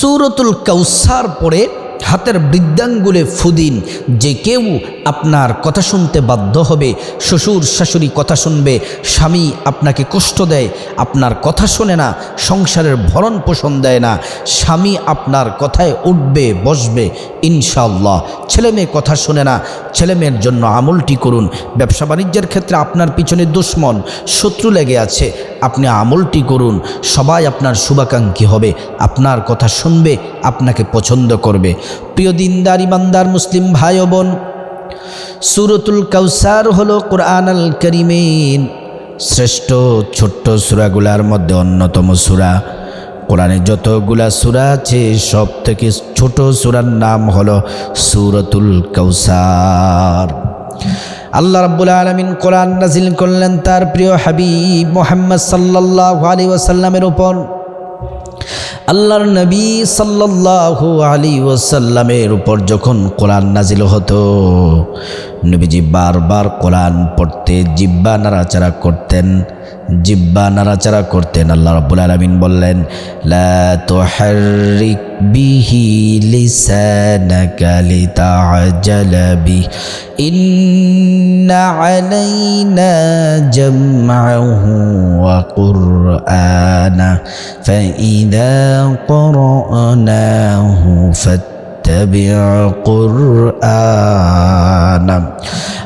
সুরতুল কৌসার পরে হাতের বৃদ্ধাঙ্গুলে ফুদিন যে কেউ আপনার কথা শুনতে বাধ্য হবে, শ্বশুর শাশুড়ি কথা শুনবে, স্বামী আপনাকে কষ্ট দেয়, আপনার কথা শোনে না, সংসারের ভরণ পোষণ দেয় না, স্বামী আপনার কথায় উঠবে, বসবে ইনশাল্লাহ ছেলে মেয়ে কথা শোনে না, ছেলে মেয়ের জন্য আমলটি করুন। ব্যবসা বাণিজ্যের ক্ষেত্রে আপনার পিছনে দুশ্মন, শত্রু লেগে আছে, আপনি আমলটি করুন। সবাই আপনার শুভাকাঙ্ক্ষী হবে, আপনার কথা শুনবে, আপনাকে পছন্দ করবে। প্রিয় দিনদার, ইমানদার মুসলিম ভাই বোন, সুরতুল কাউসার হলো কোরআন আল করিমেন শ্রেষ্ঠ ছোট্ট সুরাগুলার মধ্যে অন্যতম সুরা। কোরআনে যতগুলা সুরা আছে সব থেকে ছোট সুরার নাম হলো সুরতুল কাউসার। আল্লাহ রাব্বুল আলমিন কোরআন নাজিল করলেন তার প্রিয় হাবিব মোহাম্মদ সাল্লাহ আলী ওয়াসাল্লামের উপর। আল্লাহর নবী সাল্লাল্লাহু আলী ওয়াসাল্লামের উপর যখন কোরআন নাজিল হতো, নবীজি বারবার কোরআন পড়তে, জিব্বা নাড়াচাড়া করতেন, জিব্বা নাড়াচাড়া করতেন। আল্লাহ রাব্বুল আলামিন বললেন, লা তুহাররিক বিহি বি ইন্না আলাইনা জামআহু ওয়া কুরআনা فإذا قرأناه فاتبع قرآنا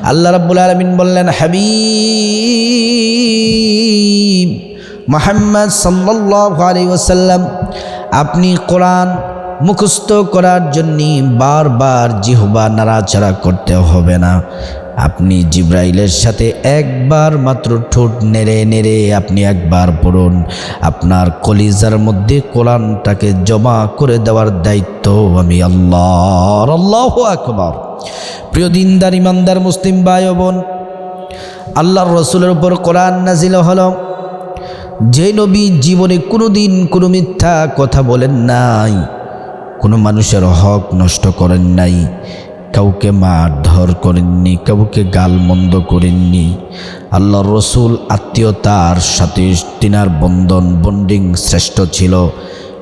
আল্লাহ রাব্বুল আলামিন বললেন হাবিব মোহাম্মদ সাল্লাল্লাহু আলাইহি ওয়াসাল্লাম আপনি কোরআন মুখস্থ করার জন্য বারবার জিহবা নাড়াচাড়া করতে হবে না আপনি জিব্রাইলের সাথে একবার মাত্র ঠোঁট নেড়ে নেড়ে আপনি একবার পড়ুন। আপনার কলিজার মধ্যে কোরআনটাকে জমা করে দেওয়ার দায়িত্ব আমি আল্লাহ আল্লাহ আকবর। প্রিয় দিনদার, ইমানদার, মুসলিম ভাই বোন, আল্লাহর রসুলের উপর কোরআন নাজিল হলো। যে নবী জীবনে কোনো দিন কোনো মিথ্যা কথা বলেন নাই, কোনো মানুষের হক নষ্ট করেন নাই কাউকে মারধর করেননি, কাউকে গালমন্দ করেননি। আল্লাহর রসুল আত্মীয়তার সাথে তিনার বন্ধন, বন্ডিং শ্রেষ্ঠ ছিল।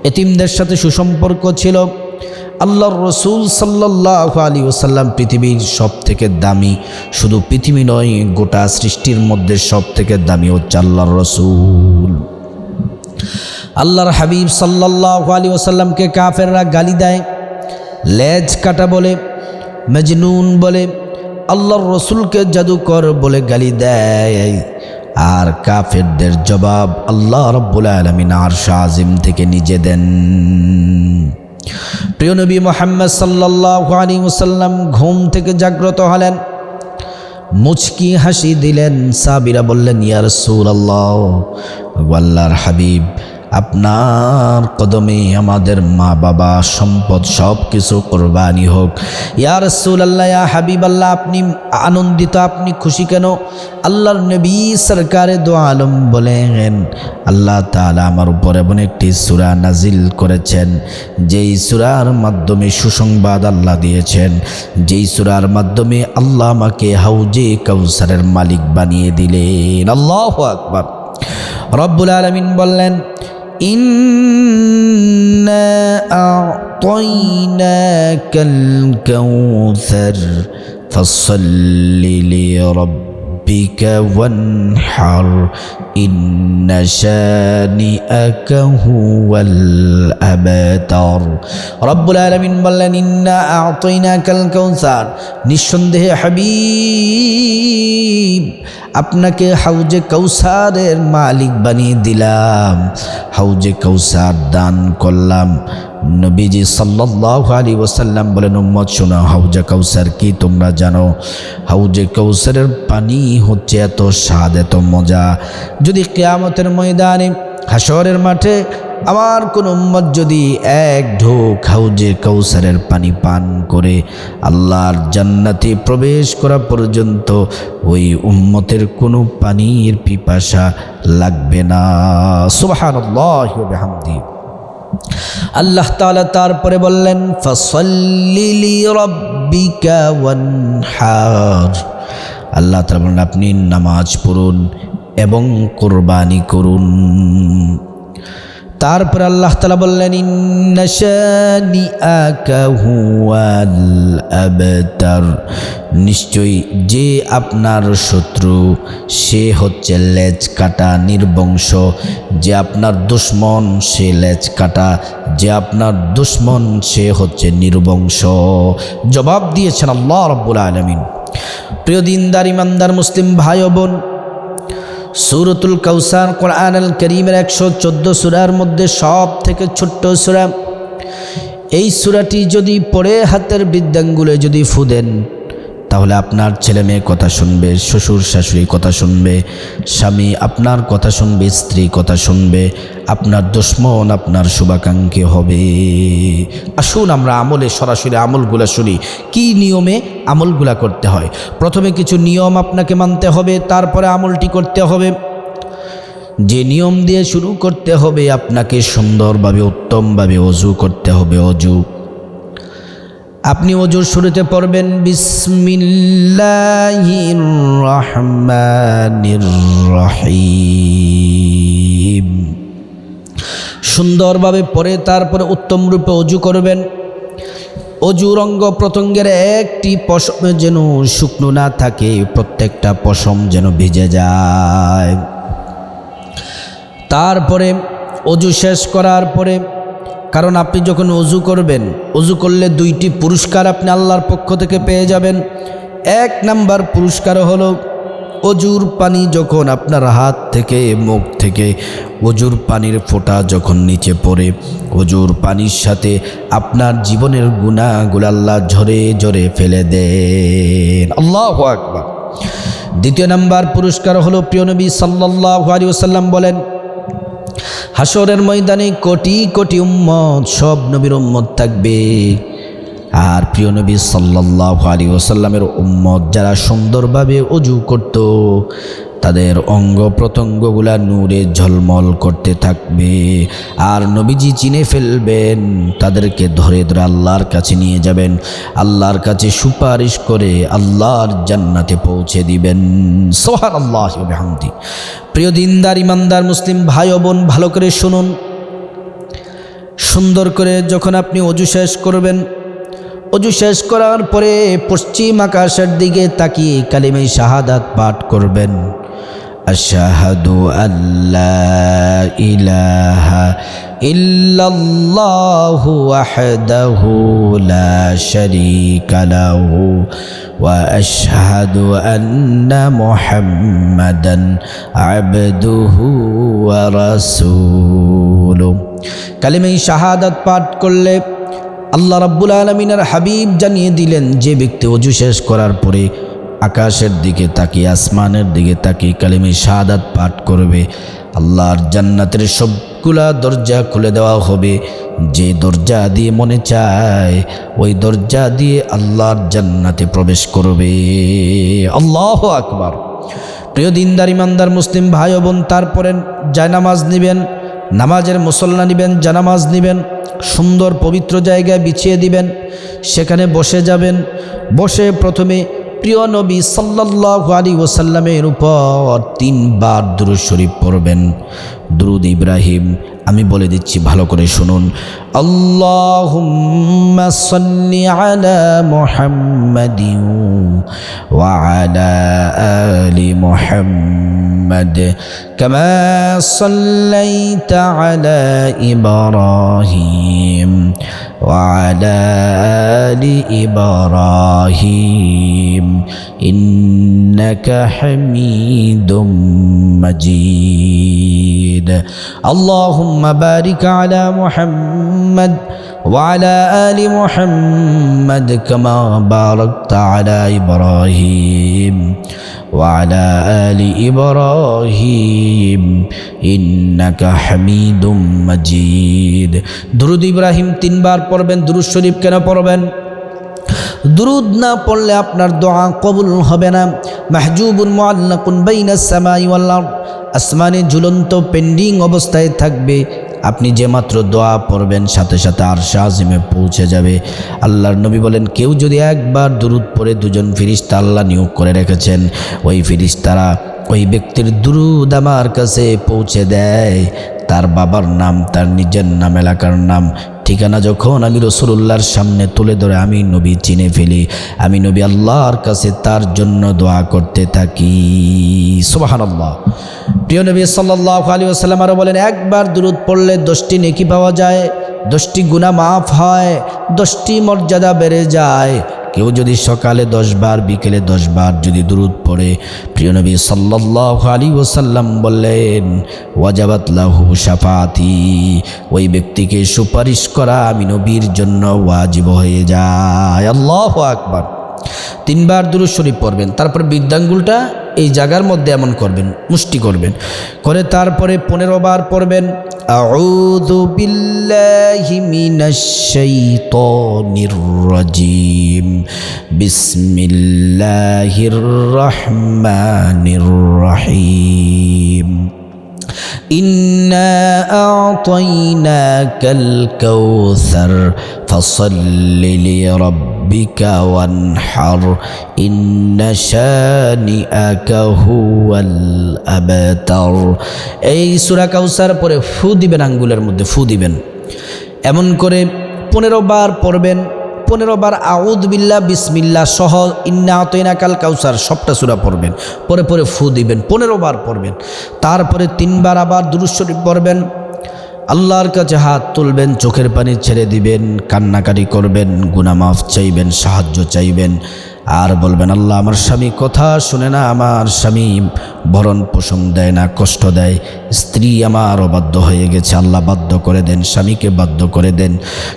এতিমদের সাথে সুসম্পর্ক ছিল। আল্লাহর রসুল সাল্লাহ আলী ওসাল্লাম পৃথিবীর সব থেকে দামি, শুধু পৃথিবী নয়, গোটা সৃষ্টির মধ্যে সব থেকে দামি হচ্ছে আল্লাহর রসুল। আল্লাহর হাবিব সাল্লাহ আলী ওসাল্লামকে কাফেররা গালি দেয়, লেজ কাটা বলে। মজনুন বলে, আল্লাহর রসুলকে জাদুকর বলে গালি দেয়। আর কাফেরদের জবাব আল্লাহ রব্বুল আলমিন আর শাহিম থেকে নিজে দেন। প্রিয় নবী মোহাম্মদ সাল্লাহ আলী ওসাল্লাম ঘুম থেকে জাগ্রত হলেন। মুচকি হাসি দিলেন। সাবিরা বললেন ইয়ার সুর আল্লাহ আল্লাহর হাবিব আপনার কদমে আমাদের মা বাবা সম্পদ সব কিছু কোরবানি হোক। ইয়ার আল্লাহ ইয়া হাবিব আল্লাহ আপনি আনন্দিত, আপনি খুশি কেন? আল্লাহর নবী সরকারে দো আলম বলেন, আল্লাহ তালা আমার উপর এমন একটি সুরা নাজিল করেছেন, যেই সুরার মাধ্যমে সুসংবাদ আল্লাহ দিয়েছেন, যেই সুরার মাধ্যমে আল্লাহ আমাকে হাউজে কাউসারের মালিক বানিয়ে দিলেন। আল্লাহ আকবর। রব্বুল আলমিন বললেন إنا أعطيناك الكوثر فصل لربك وانحر إن شانئك هو الأبتر رب العالمين বললেন إنا أعطيناك الكوثر নিঃসন্দেহে হাবিব আপনাকে হাউজে কৌসারের মালিক বানিয়ে দিলাম হাউজে কৌসার দান করলাম নবীজি সাল্লাহ আলী ওসাল্লাম বলেন উম্মত শোনো হাউজে কৌসার কি তোমরা জানো হাউজে কৌসারের পানি হচ্ছে এত স্বাদ এত মজা যদি কেয়ামতের ময়দানে হাসরের মাঠে আমার কোন উম্মত যদি এক ঢোক হাউজে কৌসারের পানি পান করে আল্লাহর জান্নাতে প্রবেশ করা পর্যন্ত ওই উম্মতের কোনো পানির পিপাসা লাগবে না। সুবাহান আল্লাহ তাআলা তারপরে বললেন আল্লাহ তাআলা বললেন, আপনি নামাজ পড়ুন এবং কোরবানি করুন। তারপরে আল্লাহ তালা বললেন আবতার। নিশ্চয়ই যে আপনার শত্রু, সে হচ্ছে লেজ কাটা নির্বংশ। যে আপনার দুশ্মন, সে লেজ কাটা। যে আপনার দুশ্মন, সে হচ্ছে নির্বংশ। জবাব দিয়েছেন আল্লাহ রব্বুল আলমিন। প্রিয় দিনদার, ইমানদার, মুসলিম ভাই বোন সুরতুল কৌসার কোরআন আল করিমের একশো চোদ্দ সুরার মধ্যে সব থেকে ছোট্ট সুরা। এই সুরাটি যদি পড়ে, হাতের বৃদ্ধাঙ্গুলে যদি ফুদেন তাহলে আপনার ছেলে মেয়ে কথা শুনবে, শ্বশুর শাশুড়ি কথা শুনবে, স্বামী আপনার কথা শুনবে, স্ত্রী কথা শুনবে, আপনার দুশ্মন আপনার শুভাকাঙ্ক্ষী হবে। আসুন আমরা আমলে সরাসরি আমলগুলা শুনি। কি নিয়মে আমলগুলা করতে হয়? প্রথমে কিছু নিয়ম আপনাকে মানতে হবে, তারপরে আমলটি করতে হবে। যে নিয়ম দিয়ে শুরু করতে হবে, আপনাকে সুন্দরভাবে, উত্তমভাবে অজু করতে হবে, অজু। আপনি অজুর শুরুতে পড়বেন, বিসমিল্লাহির সুন্দরভাবে পরে তারপরে উত্তম রূপে অজু করবেন। অজুর অঙ্গ একটি পশমে যেন শুকনো না থাকে, প্রত্যেকটা পশম যেন ভিজে যায়। তারপরে অজু শেষ করার পরে কারণ আপনি যখন অজু করবেন, অজু করলে দুইটি পুরস্কার আপনি আল্লাহর পক্ষ থেকে পেয়ে যাবেন। এক নাম্বার পুরস্কার হলো অজুর পানি যখন আপনার হাত থেকে, মুখ থেকে, অজুর পানির ফোঁটা যখন নিচে পড়ে, অজুর পানির সাথে আপনার জীবনের গুণাগুলো আল্লাহ ঝরে ঝরে ফেলে দেন। আল্লাহ আকবার। দ্বিতীয় নাম্বার পুরস্কার হলো প্রিয় নবী সাল্লাহ আলী বলেন হাসরের ময়দানে কোটি কোটি উম্মত সব নবীর উম্মত থাকবে। আর প্রিয় নবী সাল্লাহ আলী ওসাল্লামের উম্মত যারা সুন্দরভাবে অজু করত, তাদের অঙ্গ প্রত্যঙ্গগুলা নূরে ঝলমল করতে থাকবে। আর নবীজি চিনে ফেলবেন, তাদেরকে ধরে ধরে আল্লাহর কাছে নিয়ে যাবেন, আল্লাহর কাছে সুপারিশ করে আল্লাহর জান্নাতে পৌঁছে দিবেন। সোহান আল্লাহ হামদি প্রিয় দিনদার, ইমানদার, মুসলিম ভাই বোন, ভালো করে শুনুন। সুন্দর করে যখন আপনি অজু শেষ করবেন অজু শেষ করার পরে পশ্চিম আকাশের দিকে তাকিয়ে কালিমাই শাহাদাত পাঠ করবেন। আশাহাদু আল্লাহ ইলাহা ইল্লাল্লাহু ওয়াহদাহু লা শারীকা লাহু ওয়া আশহাদু আন্না মুহাম্মাদান আবদুহু ওয়া রাসূলুহু। কালিমাই শাহাদাত পাঠ করলে আল্লাহ রাব্বুল আলমিনের হাবিব জানিয়ে দিলেন, যে ব্যক্তি অজু শেষ করার পরে আকাশের দিকে তাকিয়ে, আসমানের দিকে তাকিয়ে কালিমে শাহাদাত পাঠ করবে, আল্লাহর জান্নাতের সবগুলা দরজা খুলে দেওয়া হবে। যে দরজা দিয়ে মনে চায়, ওই দরজা দিয়ে আল্লাহর জান্নাতে প্রবেশ করবে। আল্লাহ আকবার। প্রিয় দিনদার, ইমানদার, মুসলিম ভাই বোন, তারপরে জায়নামাজ নেবেন। নামাজের মুসল্লা নেবেন, জানামাজ নেবেন, সুন্দর পবিত্র জায়গায় বিছিয়ে দিবেন, সেখানে বসে যাবেন, বসে প্রথমে প্রিয় নবী সাল্লাহ আলী ওসাল্লামের উপর তিনবার দুরুদ শরীফ পড়বেন। দুরুদ ইব্রাহিম, আমি বলে দিচ্ছি ভালো করে শুনুন। আল্লাহুম্মা সাল্লি আলা মুহাম্মাদিন ওয়া আলা আলি মুহাম্মাদ। কামা সাল্লাইতা আলা ইব্রাহিম ওয়া আলা আলি ইব্রাহিম ইন্নাকা হামিদুম মাজিদ اللهم بارك على محمد وعلى آل محمد كما باركت على إبراهيم وعلى آل إبراهيم إنك حميد مجيد درود إبراهيم তিনবার পড়বেন দুরুদ শরীফ কেন পড়বেন দুরুদ না পড়লে আপনার দোয়া কবুল হবে না। মাহজুবুন মুআল্লাকুন বাইনা সামাই ওয়াল আরদ। আসমানে ঝুলন্ত পেন্ডিং অবস্থায় থাকবে। আপনি যে মাত্র দোয়া পড়বেন, সাথে সাথে আর শাহজিমে পৌঁছে যাবে। আল্লাহর নবী বলেন, কেউ যদি একবার দুরুদ পড়ে দুজন ফিরিস্তা আল্লাহ নিয়োগ করে রেখেছেন, ওই ফিরিস্তারা ওই ব্যক্তির দুরুদ আমার কাছে পৌঁছে দেয়। তার বাবার নাম, তার নিজের নাম, এলাকার নাম ঠিকানা যখন আমি রসুল্লাহর সামনে তুলে ধরে, আমি নবী চিনে ফেলি। আমি নবী আল্লাহর কাছে তার জন্য দোয়া করতে থাকি। সুবাহান্লাহ প্রিয় নবী সাল্লাহ আলী আসসালাম আরও বলেন, একবার দূরত পড়লে দশটি নেকি পাওয়া যায়, দশটি গুণা মাফ হয়, দশটি মর্যাদা বেড়ে যায়। কেউ যদি সকালে দশবার, বিকেলে দশবার যদি দূরত পড়ে, প্রিয় নবী সাল্লাহ আলী ওসাল্লাম বললেন ওয়াজাবাতলাহু সাফাতি ওই ব্যক্তিকে সুপারিশ করা আমি নবীর জন্য ওয়াজিব হয়ে যায়। আল্লাহ আকবার। তিনবার দুরুদ শরীফ পড়বেন। তারপর বৃদ্ধাঙ্গুলটা এই জায়গার মধ্যে এমন করবেন মুষ্টি করবেন করে তারপরে পনেরো বার পড়বেন আউযু বিল্লাহি মিনাশ শাইতানির রাজিম বিসমিল্লাহির রহমানির রহিম إنا أعطيناك الكوثر فصل لربك وانحر إن شانئك هو الأبتر এই সূরা কাউসার পরে ফু দিবেন আঙ্গুলের মধ্যে ফু দিবেন এমন করে পনেরো বার পড়বেন পনেরো বার আউদ বিল্লা বিসমিল্লা সহ ইন্না আতইনা কাল কাউসার সবটা সুরা পড়বেন পরে পরে ফু দিবেন পনেরো বার পড়বেন তারপরে তিনবার আবার দুরুশ্বরী পড়বেন আল্লাহর কাছে হাত তুলবেন চোখের পানি ছেড়ে দিবেন কান্নাকাটি করবেন গুনামাফ চাইবেন সাহায্য চাইবেন। আর বলবেন, আল্লাহ আমার স্বামী কথা শুনে না, আমার স্বামী ভরণ পোষণ দেয় না, কষ্ট দেয়। স্ত্রী আমার অবাধ্য হয়ে গেছে, আল্লাহ বাধ্য করে দেন, স্বামীকে বাধ্য করে দেন।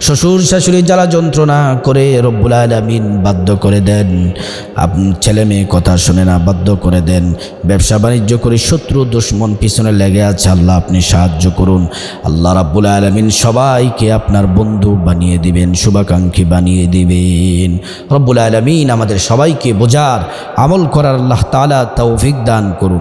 শ্বশুর শাশুড়ি যারা যন্ত্রণা করে রব্বুল আলমিন বাধ্য করে দেন। আপ, ছেলে মেয়ে কথা শুনে না, বাধ্য করে দেন। ব্যবসা বাণিজ্য করে শত্রু দুশ্মন পিছনে লেগে আছে, আল্লাহ আপনি সাহায্য করুন। আল্লাহ রাব্বুল আলমিন সবাইকে আপনার বন্ধু বানিয়ে দিবেন, শুভাকাঙ্ক্ষী বানিয়ে দিবেন। রব্বুল আলমিন আমাদের সবাইকে বোঝার আমল করার আল্লাহ তালা তৌফিক দান করুন।